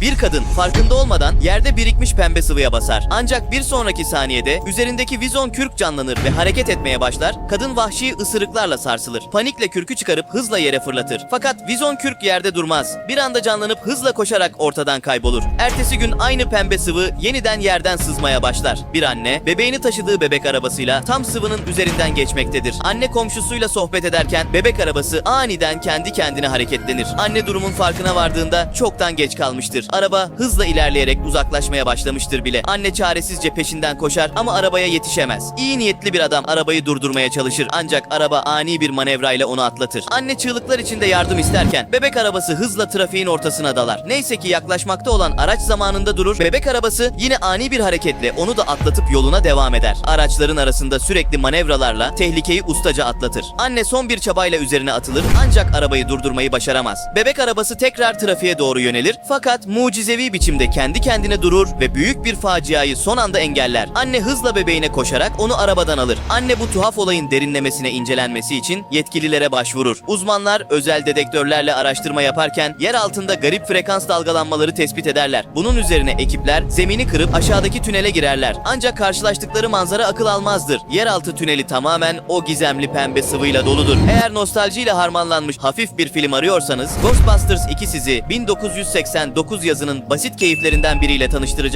Bir kadın farkında olmadan yerde birikmiş pembe sıvıya basar. Ancak bir sonraki saniyede üzerindeki vizon kürk canlanır ve hareket etmeye başlar. Kadın vahşi ısırıklarla sarsılır. Panikle kürkü çıkarıp hızla yere fırlatır. Fakat vizon kürk yerde durmaz. Bir anda canlanıp hızla koşarak ortadan kaybolur. Ertesi gün aynı pembe sıvı yeniden yerden sızmaya başlar. Bir anne bebeğini taşıdığı bebek arabasıyla tam sıvının üzerinden geçmektedir. Anne komşusuyla sohbet ederken bebek arabası aniden kendi kendine hareketlenir. Anne durumun farkına vardığında çoktan geç kalmıştır. Araba hızla ilerleyerek uzaklaşmaya başlamıştır bile. Anne çaresizce peşinden koşar ama arabaya yetişemez. İyi niyetli bir adam arabayı durdurmaya çalışır ancak araba ani bir manevrayla onu atlatır. Anne çığlıklar içinde yardım isterken bebek arabası hızla trafiğin ortasına dalar. Neyse ki yaklaşmakta olan araç zamanında durur. Bebek arabası yine ani bir hareketle onu da atlatıp yoluna devam eder. Araçların arasında sürekli manevralarla tehlikeyi ustaca atlatır. Anne son bir çabayla üzerine atılır ancak arabayı durdurmayı başaramaz. Bebek arabası tekrar trafiğe doğru yönelir fakat mucizevi biçimde kendi kendine durur ve büyük bir faciayı son anda engeller. Anne hızla bebeğine koşarak onu arabadan alır. Anne bu tuhaf olayın derinlemesine incelenmesi için yetkililere başvurur. Uzmanlar özel dedektörlerle araştırma yaparken yer altında garip frekans dalgalanmaları tespit ederler. Bunun üzerine ekipler zemini kırıp aşağıdaki tünele girerler. Ancak karşılaştıkları manzara akıl almazdır. Yeraltı tüneli tamamen o gizemli pembe sıvıyla doludur. Eğer nostaljiyle harmanlanmış hafif bir film arıyorsanız Ghostbusters 2 sizi 1989 yazının basit keyiflerinden biriyle tanıştıracak.